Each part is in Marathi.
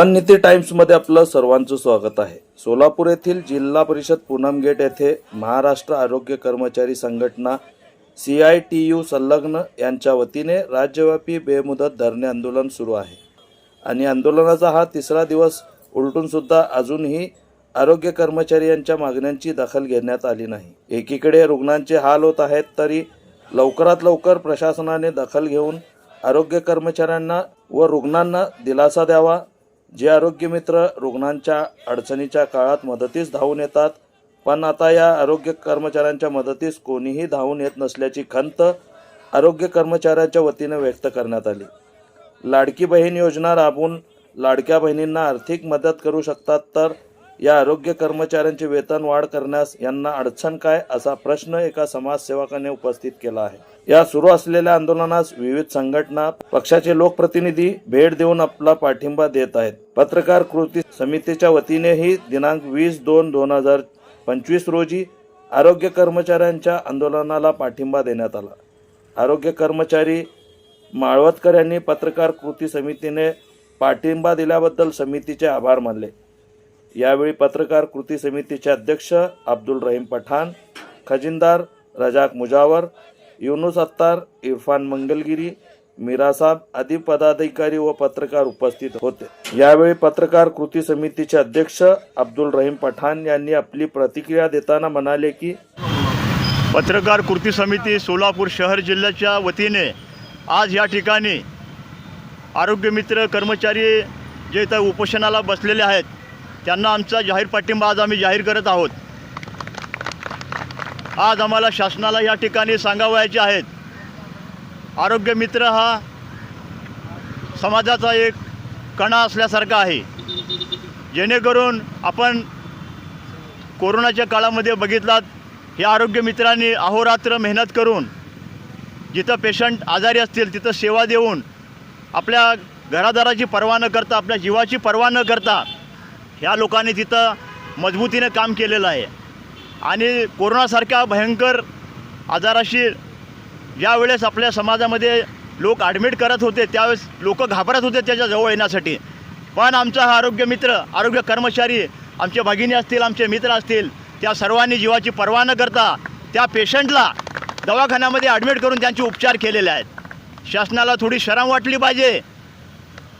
रणनीती टाइम्समध्ये आपलं सर्वांचं स्वागत आहे. सोलापूर येथील जिल्हा परिषद पूनम गेट येथे महाराष्ट्र आरोग्य कर्मचारी संघटना सी आय टी यू संलग्न यांच्या वतीने राज्यव्यापी बेमुदत धरणे आंदोलन सुरू आहे. आणि आंदोलनाचा हा तिसरा दिवस उलटूनसुद्धा अजूनही आरोग्य कर्मचारी यांच्या मागण्यांची दखल घेण्यात आली नाही. एकीकडे रुग्णांचे हाल होत आहेत तरी लवकरात लवकर प्रशासनाने दखल घेऊन आरोग्य कर्मचाऱ्यांना व रुग्णांना दिलासा द्यावा जे आरोग्य मित्र रुग्णांच्या अडचणीच्या काळात मदतीस धावून येतात पण आता या आरोग्य कर्मचाऱ्यांच्या मदतीस कोणीही धावून येत नसल्याची खंत आरोग्य कर्मचाऱ्याच्या वतीने व्यक्त करण्यात आली. लाडकी बहीण योजना राबवून लाडक्या बहिणींना आर्थिक मदत करू शकतात तर या आरोग्य कर्मचाऱ्यांचे वेतन वाढ करण्यास यांना अडचण काय असा प्रश्न एका समाजसेवकाने उपस्थित केला आहे. या सुरू असलेल्या आंदोलनास विविध संघटना पक्षाचे लोकप्रतिनिधी भेट देऊन आपला पाठिंबा देत आहेत. पत्रकार कृती समितीच्या वतीनेही दिनांक वीस दोन दोन हजार पंचवीस रोजी आरोग्य कर्मचाऱ्यांच्या आंदोलनाला पाठिंबा देण्यात आला. आरोग्य कर्मचारी माळवतकर यांनी पत्रकार कृती समितीने पाठिंबा दिल्याबद्दल समितीचे आभार मानले. यावेळी पत्रकार कृती समितीचे अध्यक्ष अब्दुल रहीम पठाण खजिनदार रजाक मुजावर युनुस अत्तार इरफान मंगलगिरी मीरासाब आदी पदाधिकारी व पत्रकार उपस्थित होते. यावेळी पत्रकार कृती समितीचे अध्यक्ष अब्दुल रहीम पठाण यांनी आपली प्रतिक्रिया देताना म्हणाले की पत्रकार कृती समिती सोलापूर शहर जिल्ह्याच्या वतीने आज या ठिकाणी आरोग्यमित्र कर्मचारी जे इथं उपोषणाला बसलेले आहेत त्यांना आमचा जाहीर पाठिंबा आज आम्ही जाहीर करत आहोत. आज आम्हाला शासनाला या ठिकाणी सांगावयाचे आहेत. आरोग्यमित्र हा समाजाचा एक कणा असल्यासारखा आहे. जेणेकरून आपण कोरोनाच्या काळामध्ये बघितलात हे आरोग्य मित्रांनी अहोरात्र मेहनत करून जिथं पेशंट आजारी असतील तिथं सेवा देऊन आपल्या घरादाराची पर्वा न करता आपल्या जीवाची पर्वा न करता ह्या लोकांनी तिथं मजबूतीने काम केलेलं आहे. आणि कोरोनासारख्या भयंकर आजाराशी ज्यावेळेस आपल्या समाजामध्ये लोक ॲडमिट करत होते त्यावेळेस लोक घाबरत होते त्याच्याजवळ येण्यासाठी. पण आमचा हा आरोग्य मित्र आरोग्य कर्मचारी आमचे भगिनी असतील आमचे मित्र असतील त्या सर्वांनी जीवाची पर्वा न करता त्या पेशंटला दवाखान्यामध्ये ॲडमिट करून त्यांचे उपचार केलेले आहेत. शासनाला थोडी शरम वाटली पाहिजे.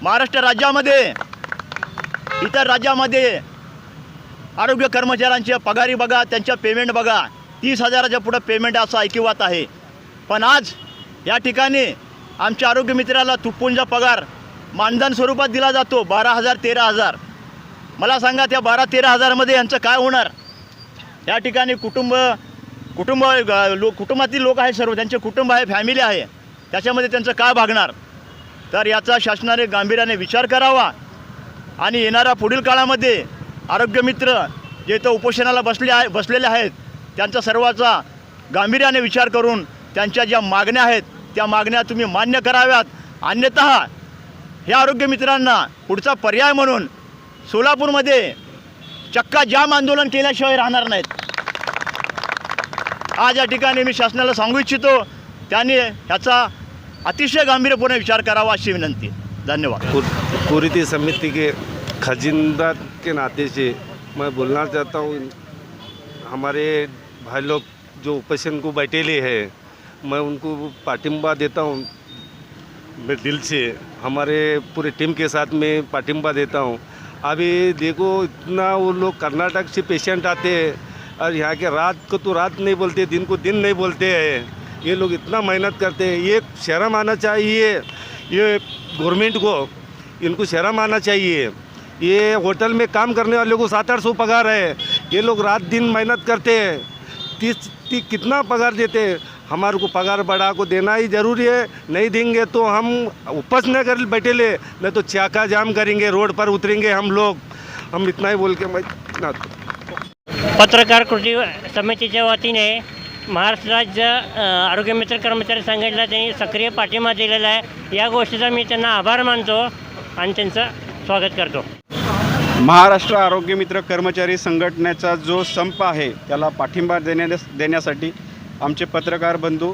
महाराष्ट्र राज्यामध्ये इतर राज्यामध्ये आरोग्य कर्मचाऱ्यांचे पगारी बघा त्यांच्या पेमेंट बघा. तीस हजाराच्या पुढं पेमेंट असं ऐकिवात आहे. पण आज या ठिकाणी आमच्या आरोग्य मित्राला तुप्पूंचा पगार मानधन स्वरूपात दिला जातो बारा हजार तेरा हजार. मला सांगा त्या बारा तेरा हजारमध्ये यांचं काय होणार? या ठिकाणी कुटुंब कुटुंब ग- लो कुटुंबातील लोक आहेत सर्व त्यांचे कुटुंब आहे फॅमिली आहे. त्याच्यामध्ये त्यांचं काय भागणार? तर याचा शासनाने गांभीर्याने विचार करावा. आणि येणाऱ्या पुढील काळामध्ये आरोग्यमित्र जे इथं उपोषणाला बसले आहे बसलेले आहेत त्यांचा सर्वाचा गांभीर्याने विचार करून त्यांच्या ज्या मागण्या आहेत त्या मागण्या तुम्ही मान्य कराव्यात. अन्यतः ह्या आरोग्यमित्रांना पुढचा पर्याय म्हणून सोलापूरमध्ये चक्का जाम आंदोलन केल्याशिवाय राहणार नाहीत. आज या ठिकाणी मी शासनाला सांगू इच्छितो त्यांनी ह्याचा अतिशय गांभीर्यपूर्ण विचार करावा अशी विनंती. धन्यवाद। कुर- कुरीति समिति के खजिंदा के नाते से मैं बोलना चाहता हूँ, हमारे भाई लोग जो उपोषण को बैठेले है, मैं उनको पाटिम्बा देता हूँ मैं दिल से, हमारे पूरे टीम के साथ में पाटिम्बा देता हूँ। अभी देखो, इतना वो लोग कर्नाटक से पेशेंट आते हैं, और यहाँ के रात को तो रात नहीं बोलते, दिन को दिन नहीं बोलते हैं। ये लोग इतना मेहनत करते हैं, ये शर्म आना चाहिए। ये गवर्नमेंट को इनको शर्म आना चाहिए। ये होटल में काम करने वाले को सात आठ सौ पगार है। ये लोग रात दिन मेहनत करते हैं। तीस ती कितना पगार देते हैं? हमारे को पगार बढ़ा को देना ही ज़रूरी है। नहीं देंगे तो हम उपस न कर बैठे ले, नहीं तो चाका जाम करेंगे, रोड पर उतरेंगे हम लोग। हम इतना ही बोल के मैं पत्रकार कृती समितीच्या वतीने महाराष्ट्र राज्य आरोग्य आरोग्यमित्र कर्मचारी संघटनेला त्यांनी सक्रिय पाठिंबा दिलेला आहे. या गोष्टीचा मी त्यांना आभार मानतो आणि त्यांचं स्वागत करतो. महाराष्ट्र आरोग्य मित्र कर्मचारी संघटनेचा जो संप आहे त्याला पाठिंबा देण्या देण्यासाठी आमचे पत्रकार बंधू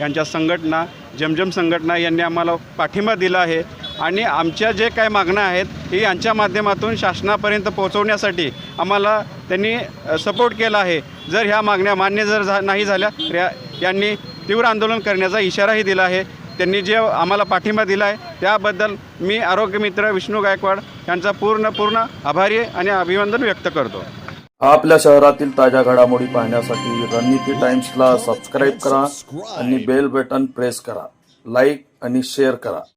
यांच्या संघटना जमजम संघटना यांनी आम्हाला पाठिंबा दिला आहे. आणि आमच्या जे काही मागण्या आहेत ही यांच्या माध्यमातून शासनापर्यंत पोहोचवण्यासाठी आम्हाला त्यांनी सपोर्ट केला आहे. जर ह्या मागण्या मान्य जर झा नाही झाल्या तर या यांनी तीव्र आंदोलन करण्याचा इशाराही दिला आहे. त्यांनी जे आम्हाला पाठिंबा दिला आहे त्याबद्दल मी आरोग्यमित्र विष्णू गायकवाड यांचा पूर्ण पूर्ण आभारी आणि अभिनंदन व्यक्त करतो. आपल्या शहरातील ताज्या घडामोडी पाहण्यासाठी रणनीती टाइम्सला सबस्क्राईब करा आणि बेल बटन प्रेस करा. लाईक आणि शेअर करा.